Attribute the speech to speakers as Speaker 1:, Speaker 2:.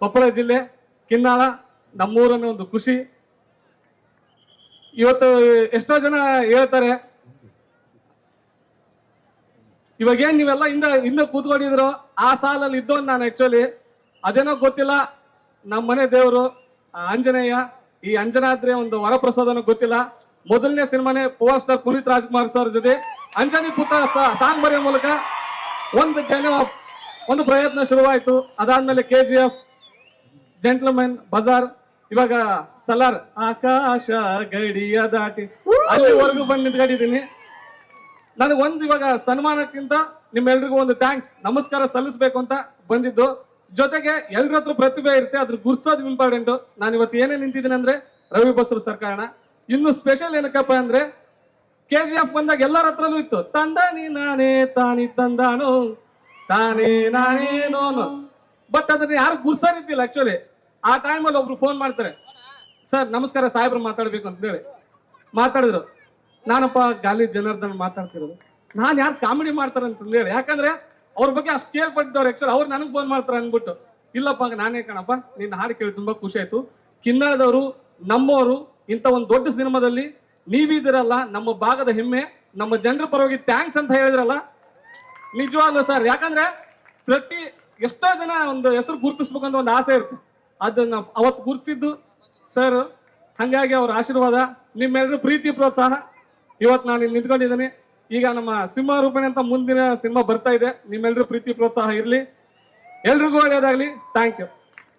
Speaker 1: ಕೊಪ್ಪಳ ಜಿಲ್ಲೆ, ಕಿನ್ನಾಳ, ನಮ್ಮೂರನ್ನ ಒಂದು ಖುಷಿ. ಇವತ್ತು ಎಷ್ಟೋ ಜನ ಹೇಳ್ತಾರೆ ಇವಾಗ ಏನ್ ನೀವೆಲ್ಲ ಹಿಂದೆ ಹಿಂದೆ ಕೂತ್ಕೊಂಡಿದ್ರು? ಆ ಸಾಲಲ್ಲಿ ಇದ್ದೋನ್ ನಾನು ಆಕ್ಚುಲಿ ಅದೇನೋ ಗೊತ್ತಿಲ್ಲ ನಮ್ಮ ಮನೆ ದೇವರು ಆಂಜನೇಯ, ಈ ಅಂಜನಾದ್ರಿ ಒಂದು ವರಪ್ರಸಾದನ ಗೊತ್ತಿಲ್ಲ. ಮೊದಲನೇ ಸಿನಿಮಾನೇ power star Puneeth Rajkumar sir ಜೊತೆ ಅಂಜನಿ ಪುತ್ರ ಸಾಂಗ್ ಬರೆಯೋ ಮೂಲಕ ಒಂದು ಜನ, ಒಂದು ಪ್ರಯತ್ನ ಶುರುವಾಯಿತು. ಅದಾದ್ಮೇಲೆ K G F gentleman Bazaar ಇವಾಗ ಸಲಾರ್, ಆಕಾಶ ಗಡಿಯ ದಾಟಿ. ಅಲ್ಲಿವರೆಗೂ ಬಂದು ನಿಂತ್ಕೊಂಡಿದ್ದೀನಿ. ನನಗೆ ಒಂದು ಇವಾಗ ಸನ್ಮಾನಕ್ಕಿಂತ ನಿಮ್ಮೆಲ್ರಿಗೂ ಒಂದು ಥ್ಯಾಂಕ್ಸ್ ನಮಸ್ಕಾರ ಸಲ್ಲಿಸ್ಬೇಕು ಅಂತ ಬಂದಿದ್ದು. ಜೊತೆಗೆ ಎಲ್ರ ಹತ್ರ ಪ್ರತಿಭೆ ಇರುತ್ತೆ, ಅದ್ರ ಗುರ್ಸೋದು ಇಂಪಾರ್ಟೆಂಟ್ ನಾನು ಇವತ್ತು ಏನೇ ನಿಂತಿದ್ದೀನಿ ಅಂದ್ರೆ ರವಿ ಬಸರು ಸರ್ಕಾರನ ಇನ್ನು ಸ್ಪೆಷಲ್ ಏನಕ್ಕಪ್ಪ ಅಂದ್ರೆ ಕೆ ಜಿ ಎಫ್ ಬಂದಾಗ ಎಲ್ಲರ ಹತ್ರನೂ ಇತ್ತು. ತಂದಾನಿ ನಾನೇ, ತಾನಿ ತಂದಾನು, ತಾನೇ ನಾನೇನೋನು ಬಟ್ ಅದನ್ನ ಯಾರು ಗುರ್ಸೋರಿದ್ದಿಲ್ಲ ಆಕ್ಚುಲಿ ಆ ಟೈಮಲ್ಲಿ ಒಬ್ರು ಫೋನ್ ಮಾಡ್ತಾರೆ. ಸರ್ ನಮಸ್ಕಾರ, ಸಾಹೇಬ್ರು ಮಾತಾಡ್ಬೇಕು ಅಂತ ಹೇಳಿ ಮಾತಾಡಿದ್ರು. ನಾನಪ್ಪ ಗಾಲಿ ಜನಾರ್ದನ್ ಮಾತಾಡ್ತಿರೋದು. ನಾನು ಯಾರು ಕಾಮಿಡಿ ಮಾಡ್ತಾರೆ ಅಂತಂದೇಳಿ. ಯಾಕಂದ್ರೆ ಅವ್ರ ಬಗ್ಗೆ ಅಷ್ಟು ಕೇಳ್ಪಟ್ಟಿದ್ದವ್ರು ಆಕ್ಚುಲಿ ಅವ್ರು ನನಗೆ ಫೋನ್ ಮಾಡ್ತಾರೆ ಅಂದ್ಬಿಟ್ಟು. ಇಲ್ಲಪ್ಪ ನಾನೇ ಕಣಪ್ಪ, ನಿನ್ನ ಹಾಡು ಕೇಳಿ ತುಂಬಾ ಖುಷಿ ಆಯ್ತು. ಕಿನ್ನಡದವರು ನಮ್ಮವರು, ಇಂಥ ಒಂದು ದೊಡ್ಡ ಸಿನಿಮಾದಲ್ಲಿ ನೀವಿದಿರಲ್ಲ ನಮ್ಮ ಭಾಗದ ಹೆಮ್ಮೆ, ನಮ್ಮ ಜನರ ಪರವಾಗಿ ಥ್ಯಾಂಕ್ಸ್ ಅಂತ ಹೇಳಿದ್ರಲ್ಲ, ನಿಜವಾಗ್ಲೂ ಸರ್ ಯಾಕಂದ್ರೆ ಪ್ರತಿ ಎಷ್ಟೋ ಜನ ಒಂದು ಹೆಸರು ಗುರುತಿಸ್ಬೇಕಂತ ಒಂದು ಆಸೆ ಇರುತ್ತೆ. ಅದನ್ನ ಅವತ್ತು ಗುರುತಿಸಿದ್ದು ಸರ್ ಹಂಗಾಗಿ ಅವ್ರ ಆಶೀರ್ವಾದ ನಿಮ್ಮೆಲ್ಲರೂ ಪ್ರೀತಿ, ಪ್ರೋತ್ಸಾಹ. ಇವತ್ತು ನಾನು ಇಲ್ಲಿ ನಿಂತ್ಕೊಂಡಿದ್ದೀನಿ. ಈಗ ನಮ್ಮ ಸಿಂಹ ರೂಪಣೆ ಅಂತ ಮುಂದಿನ ಸಿನಿಮಾ ಬರ್ತಾ ಇದೆ. ನಿಮ್ಮೆಲ್ಲರೂ ಪ್ರೀತಿ, ಪ್ರೋತ್ಸಾಹ ಇರಲಿ. ಎಲ್ರಿಗೂ ಒಳ್ಳೆಯದಾಗಲಿ ಥ್ಯಾಂಕ್ ಯು